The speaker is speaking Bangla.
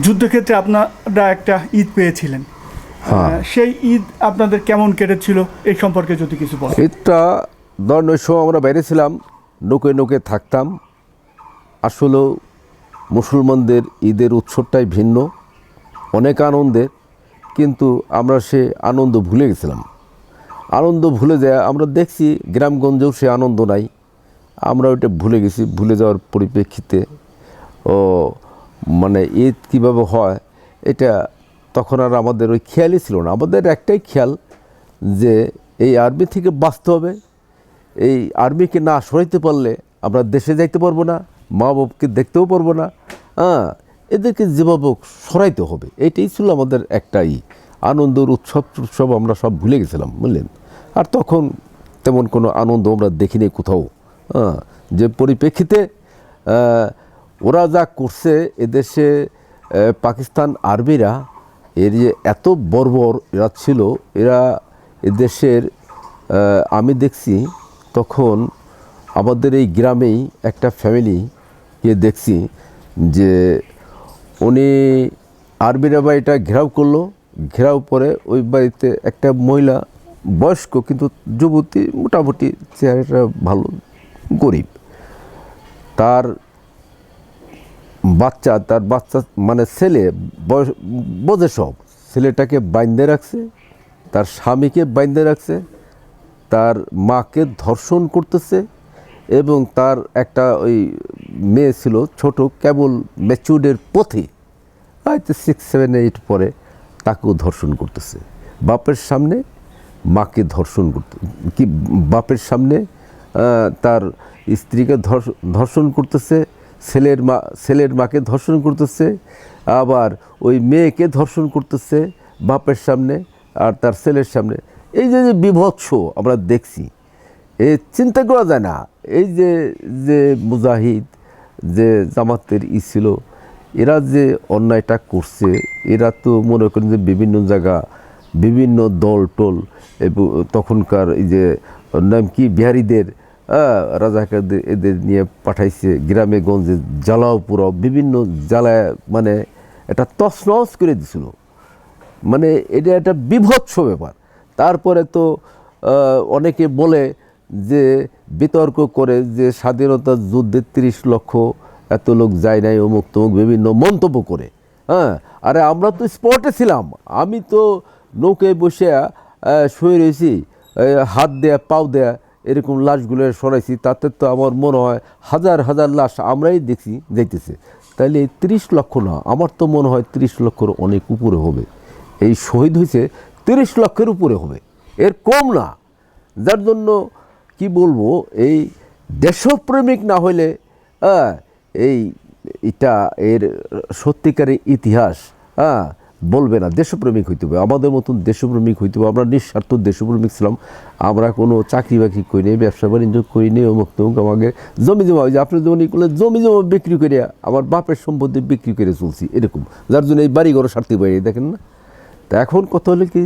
যুদ্ধক্ষেত্রে আপনারা একটা ঈদ পেয়েছিলেন। হ্যাঁ। সেই ঈদ আপনাদের কেমন কেটেছিল? এই সম্পর্কে যদি কিছু বলেন। ঈদটা ধরেন ওই সময় আমরা বাইরে ছিলাম নৌকে নৌকে থাকতাম। আসলেও মুসলমানদের ঈদের উৎসবটাই ভিন্ন অনেক আনন্দের কিন্তু আমরা সে আনন্দ ভুলে গেছিলাম। আনন্দ ভুলে যায় আমরা দেখছি গ্রামগঞ্জেও সে আনন্দ নাই। আমরা ওইটা ভুলে গেছি ভুলে যাওয়ার পরিপ্রেক্ষিতে। ও মানে ঈদ কীভাবে হয়, এটা তখন আর আমাদের ওই খেয়ালই ছিল না। আমাদের একটাই খেয়াল যে এই আর্মি থেকে বাঁচতে হবে। এই আর্মিকে না সরাইতে পারলে আমরা দেশে যাইতে পারব না মা বাপকে দেখতেও পারব না। হ্যাঁ এদেরকে যেভাবে সরাইতে হবে। এটাই ছিল আমাদের একটাই আনন্দের উৎসব। উৎসব আমরা সব ভুলে গেছিলাম, বুঝলেন? আর তখন তেমন কোনো আনন্দ আমরা দেখিনি কোথাও। হ্যাঁ যে পরিপ্রেক্ষিতে ওরা যা করছে এদেশে পাকিস্তান আর্মিরা, এর যে এত বর্বর এরা ছিল, এরা এদেশের আমি দেখছি তখন আমাদের এই গ্রামেই একটা ফ্যামিলিকে দেখছি যে উনি আরবিরা বাড়িটা ঘেরাও করল, ঘেরাও পরে ওই বাড়িতে একটা মহিলা, বয়স্ক কিন্তু যুবতী, মোটামুটি চেহারাটা ভালো, গরিব। তার বাচ্চা, তার বাচ্চা মানে ছেলে, বয়স বোঝে সব। ছেলেটাকে বাইন্দে রাখছে, তার স্বামীকে বাইন্দে রাখছে, তার মাকে ধর্ষণ করতেছে এবং তার একটা ওই মেয়ে ছিল ছোট, কেবল ম্যাচুর্ডের পথে, হয়তো সিক্স সেভেন এইট পরে তাকেও ধর্ষণ করতেছে। বাপের সামনে মাকে ধর্ষণ করতে, কি বাপের সামনে তার স্ত্রীকে ধর্ষ- ধর্ষণ করতেছে ছেলের মা, ছেলের মাকে ধর্ষণ করতেছে, আবার ওই মেয়েকে ধর্ষণ করতেছে বাপের সামনে আর তার ছেলের সামনে। এই যে যে বিভৎস আমরা দেখছি, এ চিন্তা করা যায় না। এই যে যে মুজাহিদ, যে জামাতের ই ছিল, এরা যে অন্যায়টা করছে, এরা তো মনে করেন যে বিভিন্ন জায়গা, বিভিন্ন দল টোল তখনকার এই যে, নাম কি, বিহারীদের রাজাকারদের এদের নিয়ে পাঠাইছে গ্রামে, গঞ্জে জ্বালাও পুরাও বিভিন্ন জ্বালায় মানে এটা তছনছ করে দিছিল। মানে এটা একটা বিভৎস ব্যাপার। তারপরে তো অনেকে বলে যে, বিতর্ক করে যে, স্বাধীনতা যুদ্ধে তিরিশ লক্ষ এত লোক যায় নাই, অমুক তমুক বিভিন্ন মন্তব্য করে। হ্যাঁ আরে আমরা তো স্পটে ছিলাম। আমি তো নৌকায় বসে শুয়ে রয়েছি হাত দেয়া, পাও দেয়া এরকম লাশগুলো সরাইছি তাতে তো আমার মনে হয় হাজার হাজার লাশ আমরাই দেখছি যাইতেছে। তাইলে এই তিরিশ লক্ষ না আমার তো মনে হয় তিরিশ লক্ষর অনেক উপরে হবে। এই শহীদ হয়েছে তিরিশ লক্ষের উপরে হবে। এর কম না। যার জন্য কি বলব এই দেশপ্রেমিক না হ্যাঁ, এই এটা এর সত্যিকারের ইতিহাস হ্যাঁ বলবে না, দেশপ্রেমিক হইতে হবে। আমাদের মতন দেশপ্রেমিক হইতে হবে। আমরা নিঃস্বার্থ দেশপ্রেমিক ছিলাম। আমরা কোনো চাকরি বাকরি করি নেই, ব্যবসা বাণিজ্য করি নেই, অমুক তমুক আমাকে জমি জমা হয়েছে। আপনি যেমন করলে জমি জমা বিক্রি করে আমার বাপের সম্পত্তি বিক্রি করে চলছি, এরকম। যার জন্য এই বাড়িঘর স্বার্থে বাড়ি দেখেন না? তা এখন কথা হলো কি